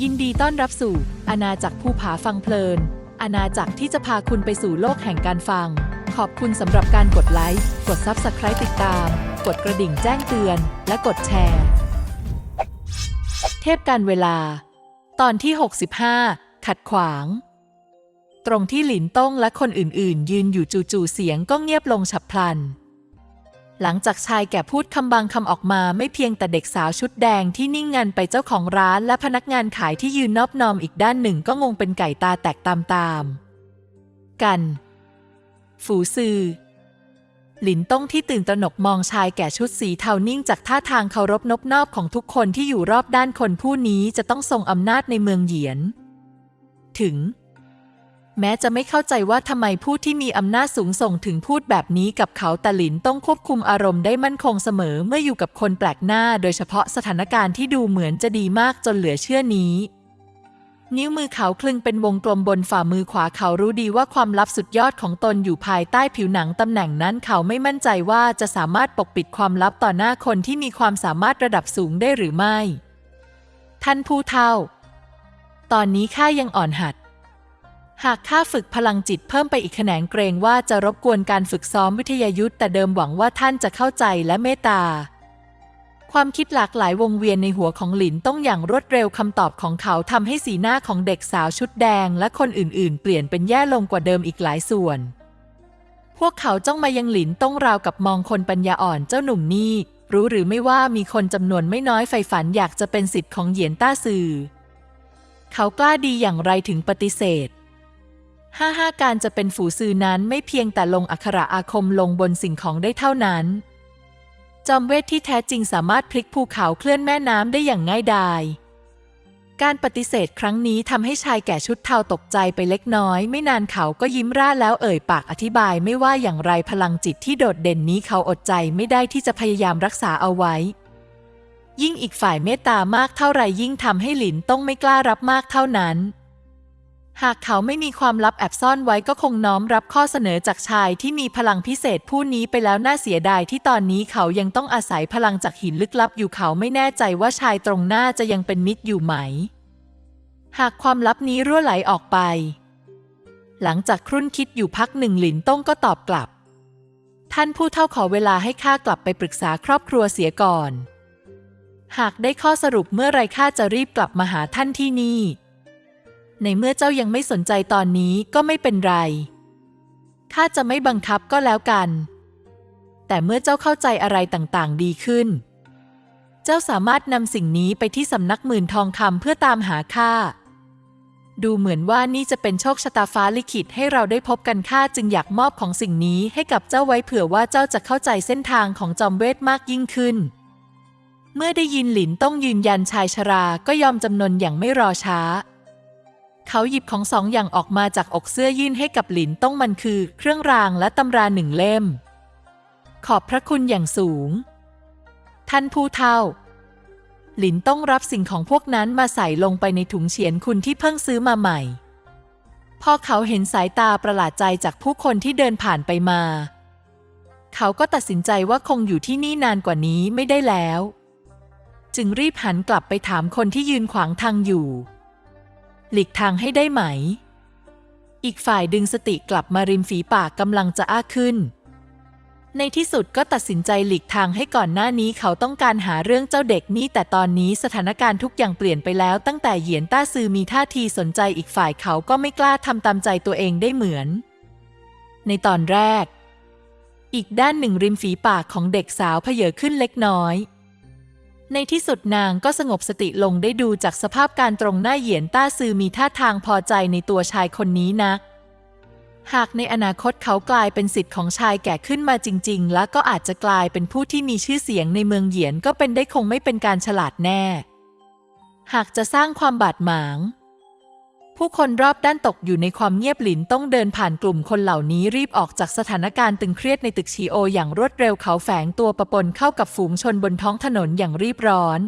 ยินดีต้อนรับสู่อาณาจักรภูผาฟังเพลิน อาณาจักรที่จะพาคุณไปสู่โลกแห่งการฟัง ขอบคุณสำหรับการกดไลค์ กด Subscribe ติดตาม กดกระดิ่งแจ้งเตือน และกดแชร์ เทพการเวลา ตอนที่ 65 ขัดขวาง ตรงที่หลินต้งและคนอื่นๆ ยืนอยู่จู่ๆเสียงก็เงียบลงฉับพลัน หลังจากชายแก่พูดคำบางคำออกมาไม่เพียงแต่เด็กสาวชุดแดงที่นิ่งงันไปเจ้าของร้านและพนักงานขายที่ยืนนอบนอมอีกด้านหนึ่งก็งงเป็นไก่ตาแตกตามๆกัน ฝูซือ หลินต้งที่ตื่นตระหนกมองชายแก่ชุดสีเทานิ่งจากท่าทางเคารพนบนอบของทุกคนที่อยู่รอบด้านคนผู้นี้จะต้องทรงอำนาจในเมืองเหยียน ถึง แม้จะไม่เข้าใจว่าทำไมผู้ที่มีอำนาจสูงส่งถึงพูดแบบนี้กับเขาแต่หลินต้องควบคุมอารมณ์ได้มั่นคงเสมอเมื่ออยู่กับคนแปลกหน้า โดยเฉพาะสถานการณ์ที่ดูเหมือนจะดีมากจนเหลือเชื่อนี้ นิ้วมือเขาคลึงเป็นวงกลมบนฝ่ามือขวาเขารู้ดีว่าความลับสุดยอดของตนอยู่ภายใต้ผิวหนังตำแหน่งนั้นเขาไม่มั่นใจว่าจะสามารถปกปิดความลับต่อหน้าคนที่มีความสามารถระดับสูงได้หรือไม่ ท่านผู้เฒ่า ตอนนี้ข้ายังอ่อนหัด หากข้าฝึกพลังจิตเพิ่มไปอีกแขนงเกรงว่าจะรบกวนการฝึกซ้อมวิทยายุทธ์แต่เดิมหวังว่าท่านจะเข้าใจและเมตตา ความคิดหลากหลายวงเวียนในหัวของหลินต้องอย่างรวดเร็วคำตอบของเขาทำให้สีหน้าของเด็กสาวชุดแดงและคนอื่นๆ เปลี่ยนเป็นแย่ลงกว่าเดิมอีกหลายส่วน พวกเขาจ้องมายังหลินต้องราวกับมองคนปัญญาอ่อนเจ้าหนุ่มนี่รู้หรือไม่ว่ามีคนจำนวนไม่น้อยใฝ่ฝันอยากจะเป็นสิทธิ์ของเหยียนต้าซือเขากล้าดีอย่างไรถึงปฏิเสธ ห้าห้าการจะเป็นฝูซือนั้นไม่เพียงแต่ลงอักขระอาคมลงบนสิ่งของได้เท่านั้น จอมเวทที่แท้จริงสามารถพลิกภูเขาเคลื่อนแม่น้ำได้อย่างง่ายดาย การปฏิเสธครั้งนี้ทำให้ชายแก่ชุดเทาตกใจไปเล็กน้อย ไม่นานเขาก็ยิ้มร่าแล้วเอ่ยปากอธิบายไม่ว่าอย่างไรพลังจิตที่โดดเด่นนี้เขาอดใจไม่ได้ที่จะพยายามรักษาเอาไว้ ยิ่งอีกฝ่ายเมตตามากเท่าไรยิ่งทำให้หลินต้องไม่กล้ารับมากเท่านั้น หากเขาไม่มีความลับแอบซ่อนไว้ก็คงน้อมรับข้อเสนอจากชายที่มีพลังพิเศษผู้นี้ไปแล้วน่าเสียดายที่ตอนนี้เขายังต้องอาศัยพลังจากหินลึกลับอยู่เขาไม่แน่ใจว่าชายตรงหน้าจะยังเป็นมิตรอยู่ไหม หากความลับนี้รั่วไหลออกไป หลังจากครุ่นคิดอยู่พักหนึ่งหลินต้งก็ตอบกลับ ท่านผู้เท่าขอเวลาให้ข้ากลับไปปรึกษาครอบครัวเสียก่อน หากได้ข้อสรุปเมื่อไรข้าจะรีบกลับมาหาท่านที่นี่ ในเมื่อเจ้ายังไม่สนใจตอนนี้ก็ไม่เป็นไร ข้าจะไม่บังคับก็แล้วกัน แต่เมื่อเจ้าเข้าใจอะไรต่างๆ ดีขึ้น เจ้าสามารถนำสิ่งนี้ไปที่สำนักหมื่นทองคำเพื่อตามหาข้า ดูเหมือนว่านี่จะเป็นโชคชะตาฟ้าลิขิตให้เราได้พบกันข้าจึงอยากมอบของสิ่งนี้ให้กับเจ้าไว้เผื่อว่าเจ้าจะเข้าใจเส้นทางของจอมเวทมากยิ่งขึ้น เมื่อได้ยินหลินต้องยืนยันชายชราก็ยอมจำนนอย่างไม่รอช้า เขาหยิบของสองอย่างออกมาจากอกเสื้อยื่นให้กับหลินต้องมันคือ เครื่องรางและตำราหนึ่งเล่ม ขอบพระคุณอย่างสูง ท่านผู้เฒ่า หลินต้องรับสิ่งของพวกนั้นมาใส่ลงไปในถุงเฉียนคุณที่เพิ่งซื้อมาใหม่พอเขาเห็นสายตาประหลาดใจจากผู้คนที่เดินผ่านไปมา เขาก็ตัดสินใจว่าคงอยู่ที่นี่นานกว่านี้ไม่ได้แล้ว จึงรีบหันกลับไปถามคนที่ยืนขวางทางอยู่ หลีกทางให้ได้ไหม อีกฝ่ายดึงสติกลับมาริมฝีปากกำลังจะอ้าขึ้น ในที่สุดก็ตัดสินใจหลีกทางให้ก่อนหน้านี้เขาต้องการหาเรื่องเจ้าเด็กนี้ แต่ตอนนี้สถานการณ์ทุกอย่างเปลี่ยนไปแล้ว ตั้งแต่เหยียนต้าซือมีท่าทีสนใจอีกฝ่ายเขาก็ไม่กล้าทำตามใจตัวเองได้เหมือน ในตอนแรก อีกด้านหนึ่งริมฝีปากของเด็กสาวเพเยอขึ้นเล็กน้อย ในที่สุดนางก็สงบสติลงได้ดูจากสภาพการตรงหน้าเหยียนต้าซือมีท่าทางพอใจในตัวชายคนนี้นะ หากในอนาคตเขากลายเป็นสิทธิ์ของชายแก่ขึ้นมาจริง ๆ แล้วก็อาจจะกลายเป็นผู้ที่มีชื่อเสียงในเมืองเหยียนก็เป็นได้คงไม่เป็นการฉลาดแน่ หากจะสร้างความบาดหมาง ผู้คนรอบด้านตกอยู่ในความเงียบหลินต้องเดินผ่านกลุ่มคนเหล่านี้รีบออกจากสถานการณ์ตึงเครียดในตึกชีโออย่างรวดเร็วเขาแฝงตัวประปนเข้ากับฝูงชนบนท้องถนนอย่างรีบร้อน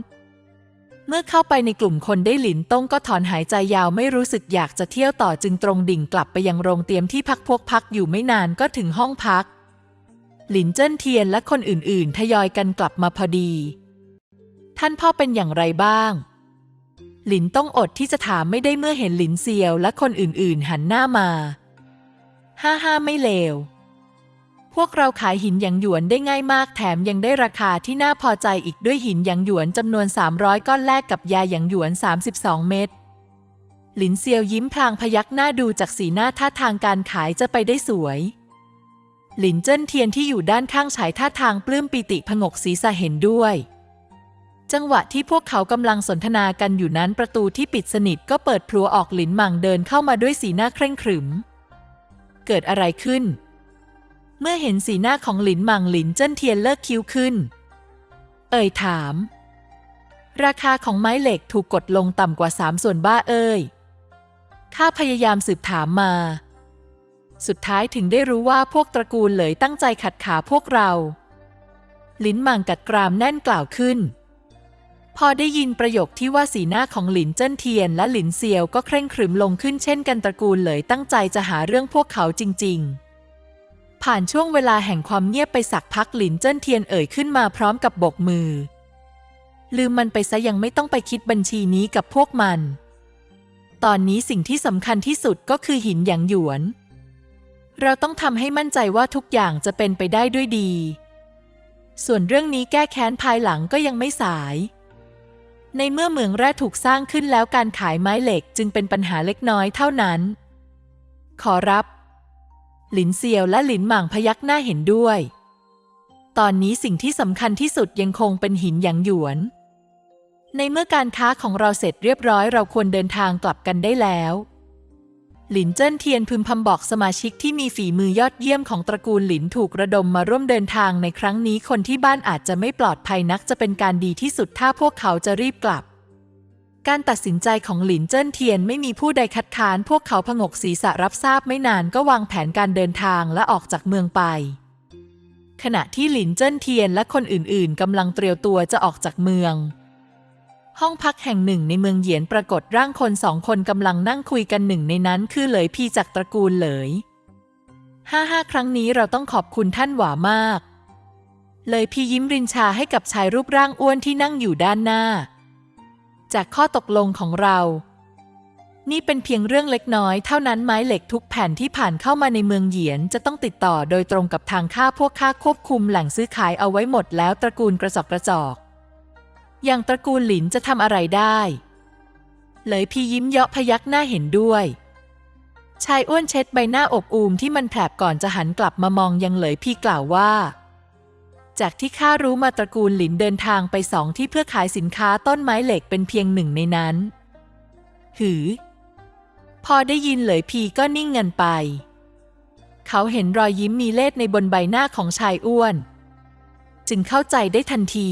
เมื่อเข้าไปในกลุ่มคนได้หลินต้งก็ถอนหายใจยาวไม่รู้สึกอยากจะเที่ยวต่อจึงตรงดิ่งกลับไปยังโรงเตรียมที่พักพวกพักอยู่ไม่นานก็ถึงห้องพัก หลินเจิ้นเทียนและคนอื่นๆ ทยอยกันกลับมาพอดี ท่านพ่อเป็นอย่างไรบ้าง หลินต้องอดที่จะถามไม่ได้เมื่อเห็นหลินเซียวและคนอื่นๆ หันหน้ามา ห้าห้าไม่เลว พวกเราขายหินหยางหยวนได้ง่ายมากแถมยังได้ราคาที่น่าพอใจอีกด้วยหินหยางหยวนจำนวน 300 ก้อนแลกกับยาหยางหยวน 32 เม็ด หลินเซียวยิ้มพลางพยักหน้าดูจากสีหน้าท่าทางการขายจะไปได้สวย หลินเจิ้นเทียนที่อยู่ด้านข้างฉายท่าทางปลื้มปิติผงกศีรษะเห็นด้วย จังหวะที่พวกเขากำลังสนทนากันอยู่นั้นประตูที่ปิดสนิทก็เปิดพลัวออกหลินหมังเดินเข้ามาด้วยสีหน้าเคร่งขรึม เกิดอะไรขึ้น เมื่อเห็นสีหน้าของหลินหมังหลินเจิ้นเทียนเลิกคิ้วขึ้น เอ่ยถาม ราคาของไม้เหล็กถูกกดลงต่ำกว่าสามส่วนบ้าเอ่ยข้าพยายามสืบถามมา สุดท้ายถึงได้รู้ว่าพวกตระกูลเหลยตั้งใจขัดขาพวกเรา ลิ้นหมังกัดกรามแน่นกล่าวขึ้น พอได้ยินประโยคที่ว่าสีหน้าของหลินเจิ้นเทียนและหลินเซียวก็เคร่งขรึมลงขึ้นเช่นกันตระกูลเลยตั้งใจจะหาเรื่องพวกเขาจริง ๆ ผ่านช่วงเวลาแห่งความเงียบไปสักพักหลินเจิ้นเทียนเอ่ยขึ้นมาพร้อมกับบกมือ ลืมมันไปซะยังไม่ต้องไปคิดบัญชีนี้กับพวกมัน ตอนนี้สิ่งที่สำคัญที่สุดก็คือหินหยางหยวน เราต้องทำให้มั่นใจว่าทุกอย่างจะเป็นไปได้ด้วยดี ส่วนเรื่องนี้แก้แค้นภายหลังก็ยังไม่สาย ในเมื่อเมืองแร่ถูกสร้างขึ้นแล้วการขายไม้เหล็กจึงเป็นปัญหาเล็กน้อยเท่านั้น ขอรับ หลินเซียวและหลินหม่างพยักหน้าเห็นด้วย ตอนนี้สิ่งที่สำคัญที่สุดยังคงเป็นหินหยางหยวน ในเมื่อการค้าของเราเสร็จเรียบร้อยเราควรเดินทางกลับกันได้แล้ว หลินเจิ้นเทียนพึมพำบอกสมาชิกที่มีฝีมือยอดเยี่ยมของตระกูลหลินถูกระดมมาร่วมเดินทางในครั้งนี้คนที่บ้านอาจจะไม่ปลอดภัยนักจะเป็นการดีที่สุดถ้าพวกเขาจะรีบกลับ การตัดสินใจของหลินเจิ้นเทียนไม่มีผู้ใดคัดค้าน พวกเขาผงกศีรษะรับทราบไม่นานก็วางแผนการเดินทางและออกจากเมืองไป ขณะที่หลินเจิ้นเทียนและคนอื่นๆกำลังเตรียมตัวจะออกจากเมือง ห้องพักแห่งหนึ่งในเมืองเหยียนปรากฏร่างคนสองคนกำลังนั่งคุยกันหนึ่งในนั้นคือเหลยพี่จากตระกูลเหลยห้าห้าครั้งนี้เราต้องขอบคุณท่านหวามาก เลยพี่ยิ้มรินชาให้กับชายรูปร่างอ้วนที่นั่งอยู่ด้านหน้า จากข้อตกลงของเรา นี่เป็นเพียงเรื่องเล็กน้อยเท่านั้นไม้เหล็กทุกแผ่นที่ผ่านเข้ามาในเมืองเหยียนจะต้องติดต่อโดยตรงกับทางค่าพวกค่าควบคุมแหล่งซื้อขายเอาไว้หมดแล้วตระกูลกระสอบกระจอก อย่างตระกูลหลินจะทำอะไรได้ เลยพี่ยิ้มเยาะพยักหน้าเห็นด้วย ชายอ้วนเช็ดใบหน้าอบอูมที่มันแผลบก่อนจะหันกลับมามองยังเหลยพี่กล่าวว่า จากที่ข้ารู้มาตระกูลหลินเดินทางไปสองที่เพื่อขายสินค้าต้นไม้เหล็กเป็นเพียงหนึ่งในนั้น หือ พอได้ยินเหลยพีก็นิ่งเงินไป เขาเห็นรอยยิ้มมีเล็ดในบนใบหน้าของชายอ้วน จึงเข้าใจได้ทันที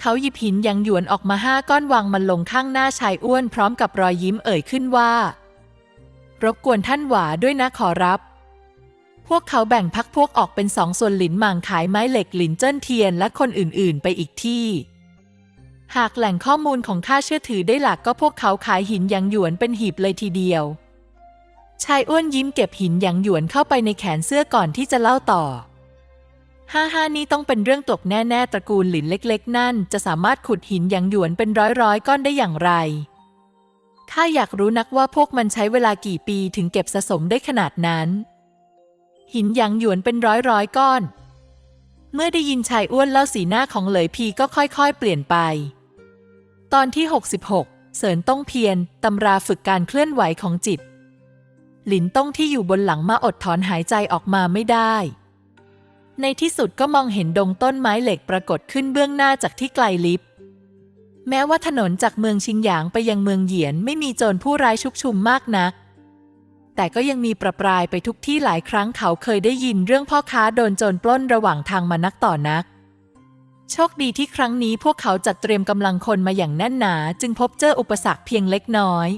เขาหยิบหินหยางหยวนออกมาห้าก้อนวางมันลงข้างหน้าชายอ้วนพร้อมกับรอยยิ้มเอ่ยขึ้นว่า รบกวนท่านหวาด้วยนะขอรับ พวกเขาแบ่งพักพวกออกเป็นสองส่วนหลินหมางขายไม้เหล็กหลินเจิ้นเทียนและคนอื่นๆ ไปอีกที่หากแหล่งข้อมูลของข้าเชื่อถือได้หลักก็พวกเขาขายหินหยางหยวนเป็นหีบเลยทีเดียว ชายอ้วนยิ้มเก็บหินหยางหยวนเข้าไปในแขนเสื้อก่อนที่จะเล่าต่อ ห้าห้านี้ต้องเป็นเรื่องตกแน่ ๆ ตระกูลหลินเล็ก ๆ นั่น จะสามารถขุดหินหยางหยวนเป็นร้อยๆ ก้อนได้อย่างไร ข้าอยากรู้นักว่าพวกมันใช้เวลากี่ปีถึงเก็บสะสมได้ขนาดนั้น หินหยางหยวนเป็นร้อยๆ ก้อน เมื่อได้ยินชายอ้วนเล่าสีหน้าของเหลยพีก็ค่อยๆ เปลี่ยนไป ตอนที่ 66 เสริญต้องเพียรตำราฝึกการเคลื่อนไหวของจิต หลินต้องที่อยู่บนหลังมาอดถอนหายใจออกมาไม่ได้ ในที่สุดก็มองเห็นดงต้นไม้เหล็กปรากฏขึ้นเบื้องหน้าจากที่ไกลลิบ แม้ว่าถนนจากเมืองชิงหยางไปยังเมืองเหยียนไม่มีโจรผู้ร้ายชุกชุมมากนัก แต่ก็ยังมีประปรายไปทุกที่หลายครั้งเขาเคยได้ยินเรื่องพ่อค้าโดนโจรปล้นระหว่างทางมานักต่อนัก โชคดีที่ครั้งนี้พวกเขาจัดเตรียมกำลังคนมาอย่างแน่นหนา จึงพบเจออุปสรรคเพียงเล็กน้อย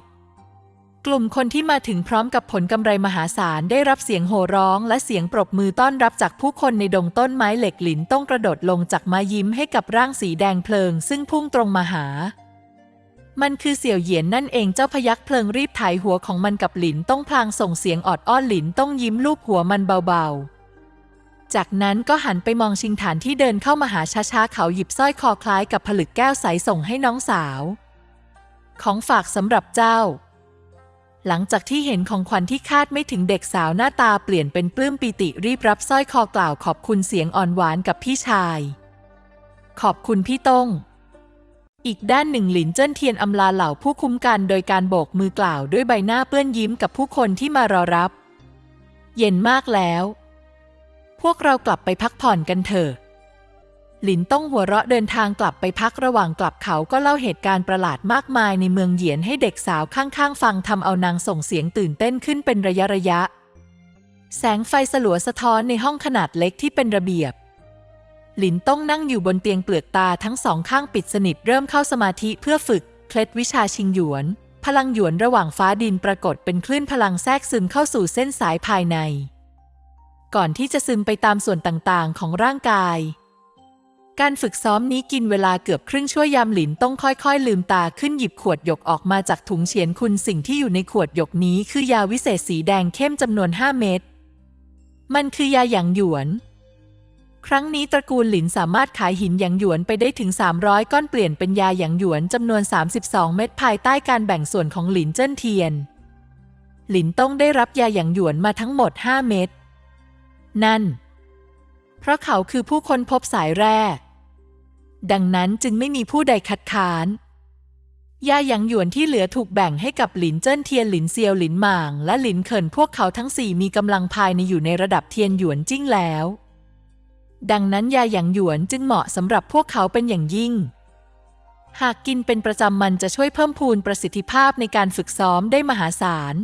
กลุ่มคนที่มาถึงพร้อมกับผลกำไรมหาศาลได้รับเสียงโห่ร้องและเสียงปรบมือต้อนรับจากผู้คนในดงต้นไม้เหล็กหลินต้องกระโดดลงจากมายิ้มให้กับร่างสีแดงเพลิง ซึ่งพุ่งตรงมาหา มันคือเสี่ยวเหยียนนั่นเองเจ้าพยักเพลิงรีบถ่ายหัวของมันกับหลินต้องพลางส่งเสียงออดอ้อนหลินต้องยิ้มลูบหัวมันเบาๆ จากนั้นก็หันไปมองชิงฐานที่เดินเข้ามาหาช้าๆเขาหยิบสร้อยคอคล้ายกับผลึกแก้วใสส่งให้น้องสาว ของฝากสำหรับเจ้า หลังจากที่เห็นของขวัญที่คาดไม่ถึงเด็กสาวหน้าตาเปลี่ยนเป็นปลื้มปิติรีบรับสร้อยคอกล่าวขอบคุณเสียงอ่อนหวานกับพี่ชาย ขอบคุณพี่ต้ง อีกด้านหนึ่งหลินเจิ้นเทียนอำลาเหล่าผู้คุ้มกันโดยการโบกมือกล่าวด้วยใบหน้าเปื้อนยิ้มกับผู้คนที่มารอรับ เย็นมากแล้ว พวกเรากลับไปพักผ่อนกันเถอะ หลินต้องหัวเราะเดินทางกลับไปพักระหว่างกลับเขาก็เล่าเหตุการณ์ประหลาดมากมายในเมืองเหยียนให้เด็กสาวข้างๆ ฟังทำเอานางส่งเสียงตื่นเต้นขึ้นเป็นระยะระยะ แสงไฟสลัวสะท้อนในห้องขนาดเล็กที่เป็นระเบียบ หลินต้องนั่งอยู่บนเตียงเปลือกตาทั้งสองข้างปิดสนิทเริ่มเข้าสมาธิเพื่อฝึกเคล็ดวิชาชิงหยวน พลังหยวนระหว่างฟ้าดินปรากฏเป็นคลื่นพลังแทรกซึมเข้าสู่เส้นสายภายใน ก่อนที่จะซึมไปตามส่วนต่างๆ ของร่างกาย การฝึกซ้อมนี้กินเวลาเกือบครึ่งชั่วยามหลินต้องค่อยๆ ลืมตาขึ้นหยิบขวดหยกออกมาจากถุงเฉียนคุณสิ่งที่อยู่ในขวดหยกนี้คือยาวิเศษสีแดงเข้มจำนวน 5 เม็ด มันคือยาหยางหยวน ครั้งนี้ตระกูลหลินสามารถขายหินหยางหยวนไปได้ถึง 300 ก้อนเปลี่ยนเป็นยาหยางหยวนจำนวน 32 เม็ดภายใต้การแบ่งส่วนของหลินเจิ้นเทียน หลินต้องได้รับยาหยางหยวนมาทั้งหมด 5 เม็ด นั่น เพราะเขาคือผู้ค้นพบสายแร่ ดังนั้นจึงไม่มีผู้ใดคัดค้านยาหยางหยวนที่เหลือถูกแบ่งให้กับหลินเจิ้นเทียนหลินเซียวหลินหม่าง และหลินเขินพวกเขาทั้งสี่มีกำลังภายในอยู่ในระดับเทียนหยวนจิ้งแล้ว ดังนั้นยาหยางหยวนจึงเหมาะสำหรับพวกเขาเป็นอย่างยิ่ง หากกินเป็นประจำมันจะช่วยเพิ่มพูนประสิทธิภาพในการฝึกซ้อมได้มหาศาล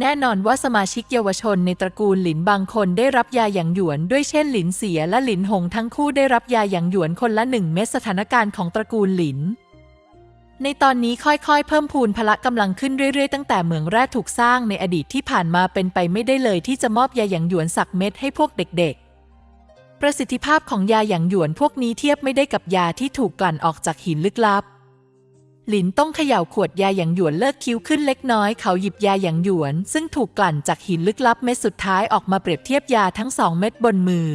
แน่นอนว่าสมาชิกเยาวชนในตระกูลหลินบางคนได้รับยาหยางหยวน ด้วยเช่นหลินเสียและหลินหงทั้งคู่ได้รับยาหยางหยวนคนละหนึ่งเม็ดสถานการณ์ของตระกูลหลิน ในตอนนี้ค่อยๆ เพิ่มพูนพละกำลังขึ้นเรื่อยๆ ตั้งแต่เหมืองแร่ถูกสร้างในอดีตที่ผ่านมาเป็นไปไม่ได้เลยที่จะมอบยาหยางหยวนสักเม็ดให้พวกเด็ก ๆ ประสิทธิภาพของยาหยางหยวนพวกนี้เทียบไม่ได้กับยาที่ถูกกลั่นออกจากหินลึกลับ หลินต้องเขย่าขวดยาหยางหยวนเลิกคิ้วขึ้นเล็กน้อยเขาหยิบยาหยางหยวน ซึ่งถูกกลั่นจากหินลึกลับเม็ดสุดท้ายออกมาเปรียบเทียบยาทั้งสองเม็ดบนมือ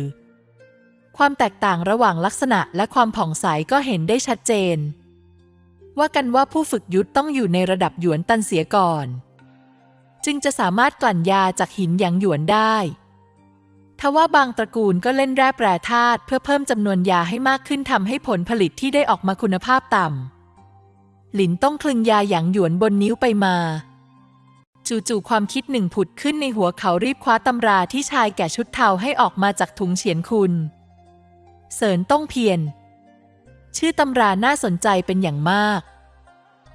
ความแตกต่างระหว่างลักษณะและความผ่องใสก็เห็นได้ชัดเจน ว่ากันว่าผู้ฝึกยุทธต้องอยู่ในระดับหยวนตันเสียก่อน จึงจะสามารถกลั่นยาจากหินหยางหยวนได้ทว่าบางตระกูลก็เล่นแร่แปรธาตุเพื่อเพิ่มจำนวนยาให้มากขึ้นทำให้ผลผลิตที่ได้ออกมาคุณภาพต่ำ หลินต้องคลึงยาหยางหยวนบนนิ้วไปมา จู่ๆความคิดหนึ่งผุดขึ้นในหัวเขารีบคว้าตำราที่ชายแก่ชุดเทาให้ออกมาจากถุงเฉียนคุณเสริญต้องเพียรชื่อตำราน่าสนใจเป็นอย่างมาก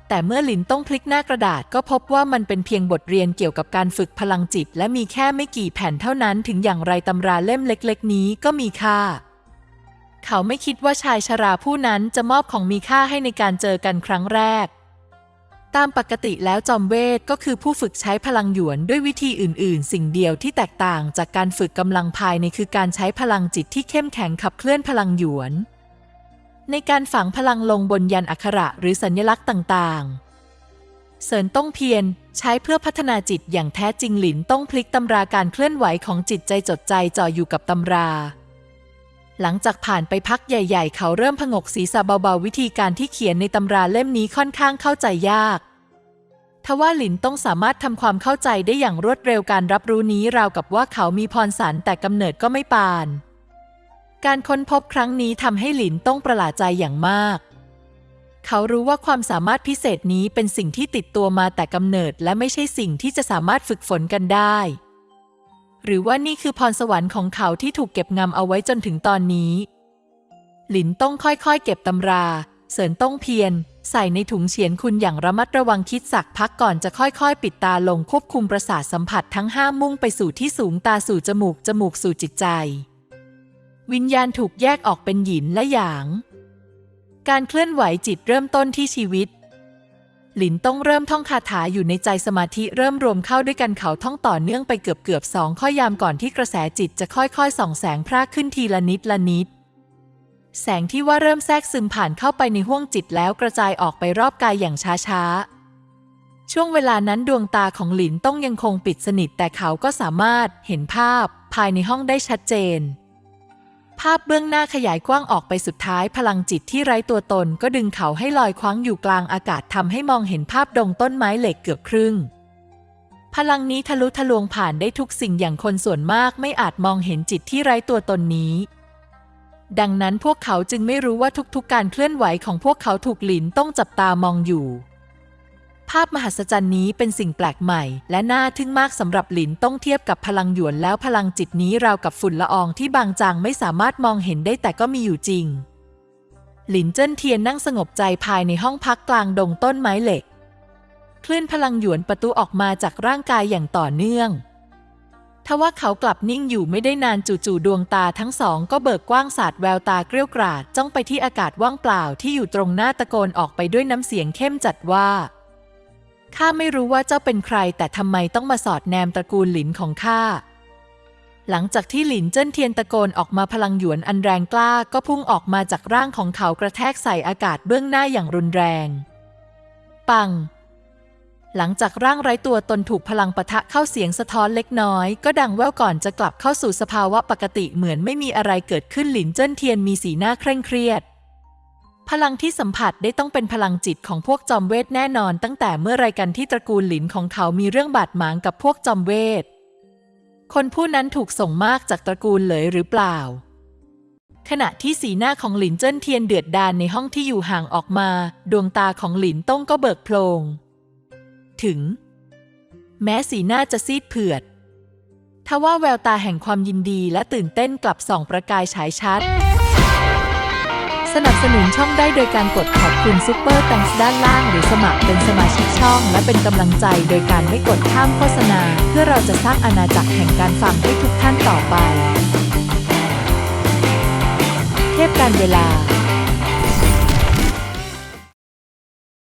แต่เมื่อหลินต้องพลิกหน้ากระดาษก็พบว่ามันเป็นเพียงบทเรียนเกี่ยวกับการฝึกพลังจิต และมีแค่ไม่กี่แผ่นเท่านั้นถึงอย่างไรตำราเล่มเล็ก ๆ นี้ก็มีค่า เขาไม่คิดว่าชายชราผู้นั้นจะมอบของมีค่าให้ในการเจอกันครั้งแรก ตามปกติแล้วจอมเวทก็คือผู้ฝึกใช้พลังหยวนด้วยวิธีอื่น ๆ สิ่งเดียวที่แตกต่างจากการฝึกกำลังภายในคือการใช้พลังจิตที่เข้มแข็งขับเคลื่อนพลังหยวน ในการฝังพลังลงบนยันอักขระหรือสัญลักษณ์ต่าง ๆเสริญต้องเพียรใช้เพื่อพัฒนาจิตอย่างแท้จริงหลินต้องพลิกตำราการเคลื่อนไหวของจิตใจจดใจจ่ออยู่กับตำรา หลังจากผ่านไปพักใหญ่ ๆ เขาเริ่มผงกศีรษะเบาๆ วิธีการที่เขียนในตำราเล่มนี้ค่อนข้างเข้าใจยาก ทว่าหลินต้องสามารถทำความเข้าใจได้อย่างรวดเร็วการรับรู้นี้ราวกับว่าเขามีพรสารแต่กำเนิดก็ไม่ปาน การค้นพบครั้งนี้ทำให้หลินต้องประหลาดใจอย่างมาก เขารู้ว่าความสามารถพิเศษนี้เป็นสิ่งที่ติดตัวมาแต่กำเนิด และไม่ใช่สิ่งที่จะสามารถฝึกฝนกันได้ หรือว่านี่คือพรสวรรค์ของเขาที่ถูกเก็บงำเอาไว้จนถึงตอนนี้ หลินต้องค่อยๆ เก็บตำรา เสริญต้องเพียรใส่ในถุงเฉียนคุณอย่างระมัดระวังคิดสักพักก่อนจะค่อยๆ ปิดตาลงควบคุมประสาทสัมผัสทั้งห้ามุ่งไปสู่ที่สูงตาสู่จมูกจมูกสู่จิตใจ วิญญาณถูกแยกออกเป็นหยินและหยาง การเคลื่อนไหวจิตเริ่มต้นที่ชีวิต หลินต้องเริ่มท่องคาถาอยู่ในใจสมาธิเริ่มรวมเข้าด้วยกันเขาท่องต่อเนื่องไปเกือบเกือบสองข้อยามก่อนที่กระแสจิตจะค่อยๆส่องแสงพรากขึ้นทีละนิดละนิด แสงที่ว่าเริ่มแทรกซึมผ่านเข้าไปในห้วงจิตแล้วกระจายออกไปรอบกายอย่างช้าๆ ช่วงเวลานั้นดวงตาของหลินต้องยังคงปิดสนิทแต่เขาก็สามารถเห็นภาพ ภายในห้องได้ชัดเจน ภาพเบื้องหน้าขยายกว้างออกไปสุดท้ายพลังจิตที่ไร้ตัวตนก็ดึงเขาให้ลอยคว้างอยู่กลางอากาศทำให้มองเห็นภาพดงต้นไม้เหล็กเกือบครึ่ง พลังนี้ทะลุทะลวงผ่านได้ทุกสิ่งอย่างคนส่วนมากไม่อาจมองเห็นจิตที่ไร้ตัวตนนี้ ดังนั้นพวกเขาจึงไม่รู้ว่าทุกๆการเคลื่อนไหวของพวกเขาถูกหลินต้องจับตามองอยู่ ภาพมหัศจรรย์นี้เป็นสิ่งแปลกใหม่ และน่าทึ่งมากสำหรับหลินต้องเทียบกับพลังหยวนแล้วพลังจิตนี้ราวกับฝุ่นละอองที่บางจางไม่สามารถมองเห็นได้แต่ก็มีอยู่จริง หลินเจิ้นเทียนนั่งสงบใจภายในห้องพักกลางดงต้นไม้เหล็ก คลื่นพลังหยวนประตูออกมาจากร่างกายอย่างต่อเนื่องทว่าเขากลับนิ่งอยู่ไม่ได้นานจู่ๆดวงตาทั้งสองก็เบิกกว้างสาดแววตาเกรี้ยวกราดจ้องไปที่อากาศว่างเปล่าที่อยู่ตรงหน้าตะโกนออกไปด้วยน้ำเสียงเข้มจัดว่า ข้าไม่รู้ว่าเจ้าเป็นใคร แต่ทำไมต้องมาสอดแนมตระกูลหลินของข้า หลังจากที่หลินเจิ้นเทียนตะโกนออกมาพลังหยวนอันแรงกล้าก็พุ่งออกมาจากร่างของเขากระแทกใส่อากาศเบื้องหน้าอย่างรุนแรง ปัง หลังจากร่างไร้ตัวตนถูกพลังปะทะเข้าเสียงสะท้อนเล็กน้อย ก็ดังแว่วก่อนจะกลับเข้าสู่สภาวะปกติเหมือนไม่มีอะไรเกิดขึ้นหลินเจิ้นเทียนมีสีหน้าเคร่งเครียด พลังที่สัมผัสได้ต้องเป็นพลังจิตของพวกจอมเวทแน่นอน ตั้งแต่เมื่อไรกันที่ตระกูลหลินของเขามีเรื่องบาดหมางกับพวกจอมเวท คนผู้นั้นถูกส่งมากจากตระกูลเลยหรือเปล่า ขณะที่สีหน้าของหลินเจิ้นเทียนเดือดดาลในห้องที่อยู่ห่างออกมา ดวงตาของหลินต้งก็เบิกโพลง ถึง แม้สีหน้าจะซีดเผือดทว่าแววตาแห่งความยินดีและตื่นเต้นกลับส่องประกายฉายชัด สนับสนุนช่องได้โดยการกดขอบคุณซุปเปอร์แตงส์ด้านล่างหรือสมัครเป็นสมาชิกช่อง และเป็นกำลังใจโดยการไม่กดข้ามโฆษณา เพื่อเราจะสร้างอาณาจักรแห่งการฟังให้ทุกท่านต่อไป เทพการเวลา